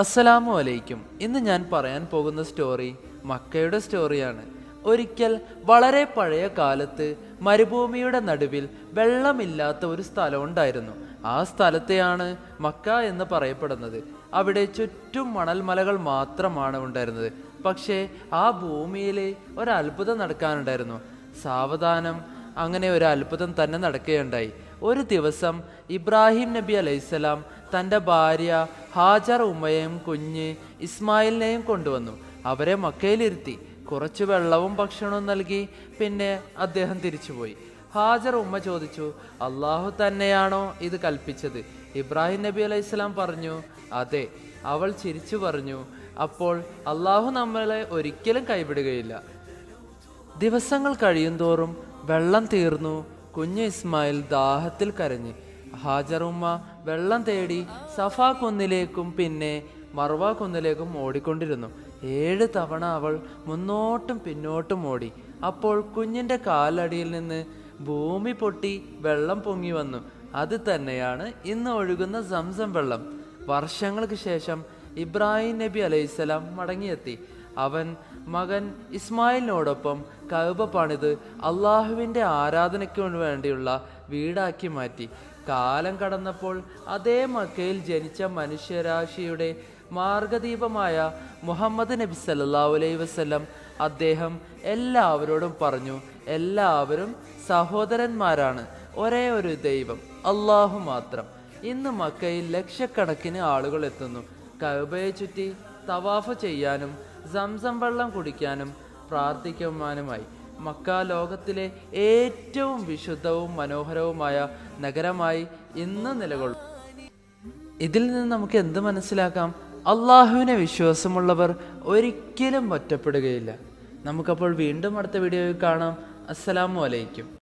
അസ്സലാമു അലൈക്കും. ഇന്ന് ഞാൻ പറയാൻ പോകുന്ന സ്റ്റോറി മക്കയുടെ സ്റ്റോറിയാണ് ഒരിക്കൽ വളരെ പഴയ കാലത്ത് മരുഭൂമിയുടെ നടുവിൽ വെള്ളമില്ലാത്ത ഒരു സ്ഥലം ഉണ്ടായിരുന്നു. ആ സ്ഥലത്തെയാണ് മക്ക എന്ന് പറയപ്പെടുന്നത്. അവിടെ ചുറ്റും മണൽമലകൾ മാത്രമാണ് ഉണ്ടായിരുന്നത്. പക്ഷേ ആ ഭൂമിയിൽ ഒരത്ഭുതം നടക്കാനുണ്ടായിരുന്നു. സാവധാനം അങ്ങനെ ഒരു അത്ഭുതം തന്നെ നടക്കുകയുണ്ടായി. ഒരു ദിവസം ഇബ്രാഹിം നബി അലൈഹിസ്സലാം തന്റെ ഭാര്യ ഹാജർ ഉമ്മയെയും കുഞ്ഞ് ഇസ്മായിലിനെയും കൊണ്ടുവന്നു. അവരെ മക്കയിലിരുത്തി. കുറച്ച് വെള്ളവും ഭക്ഷണവും നൽകി. പിന്നെ അദ്ദേഹം തിരിച്ചുപോയി. ഹാജർ ഉമ്മ ചോദിച്ചു അള്ളാഹു തന്നെയാണോ ഇത് കൽപ്പിച്ചത്? ഇബ്രാഹിം നബി അലൈഹി സ്വലാം പറഞ്ഞു അതെ. അവൾ ചിരിച്ചു പറഞ്ഞു അപ്പോൾ അള്ളാഹു നമ്മളെ ഒരിക്കലും കൈവിടുകയില്ല. ദിവസങ്ങൾ കഴിയുന്തോറും വെള്ളം തീർന്നു. കുഞ്ഞു ഇസ്മായിൽ ദാഹത്തിൽ കരഞ്ഞ്. ഹാജറുമ്മ വെള്ളം തേടി സഫാ കുന്നിലേക്കും പിന്നെ മർവ കുന്നിലേക്കും ഓടിക്കൊണ്ടിരുന്നു. ഏഴ് തവണ അവൾ മുന്നോട്ടും പിന്നോട്ടും ഓടി. അപ്പോൾ കുഞ്ഞിന്റെ കാലടിയിൽ നിന്ന് ഭൂമി പൊട്ടി വെള്ളം പൊങ്ങി വന്നു. അത് തന്നെയാണ് ഇന്ന് ഒഴുകുന്ന സംസം വെള്ളം. വർഷങ്ങൾക്ക് ശേഷം ഇബ്രാഹിം നബി അലൈഹിസ്സലാം മടങ്ങിയെത്തി. അവൻ മകൻ ഇസ്മായിലിനോടൊപ്പം കഅബ പണിത് അള്ളാഹുവിന്റെ ആരാധനയ്ക്ക് വേണ്ടിയുള്ള വീടാക്കി മാറ്റി. കാലം കടന്നപ്പോൾ അതേ മക്കയിൽ ജനിച്ച മനുഷ്യരാശിയുടെ മാർഗദീപമായ മുഹമ്മദ് നബി സല്ലാ അലൈ വസ്ലം അദ്ദേഹം എല്ലാവരോടും പറഞ്ഞു എല്ലാവരും സഹോദരന്മാരാണ് ഒരേ ഒരു ദൈവം അള്ളാഹു മാത്രം. ഇന്ന് മക്കയിൽ ലക്ഷക്കണക്കിന് ആളുകൾ എത്തുന്നു. കഅബയെ ചുറ്റി തവാഫ് ചെയ്യാനും സംസം വെള്ളം കുടിക്കാനും പ്രാർത്ഥിക്കുവാനുമായി മക്ക ലോകത്തിലെ ഏറ്റവും വിശുദ്ധവും മനോഹരവുമായ നഗരമായി ഇന്ന് നിലകൊള്ളും. ഇതിൽ നിന്ന് നമുക്ക് എന്ത് മനസ്സിലാക്കാം? അള്ളാഹുവിനെ വിശ്വാസമുള്ളവർ ഒരിക്കലും ഒറ്റപ്പെടുകയില്ല. നമുക്കപ്പോൾ വീണ്ടും അടുത്ത വീഡിയോയിൽ കാണാം. അസ്സലാമു അലൈക്കും.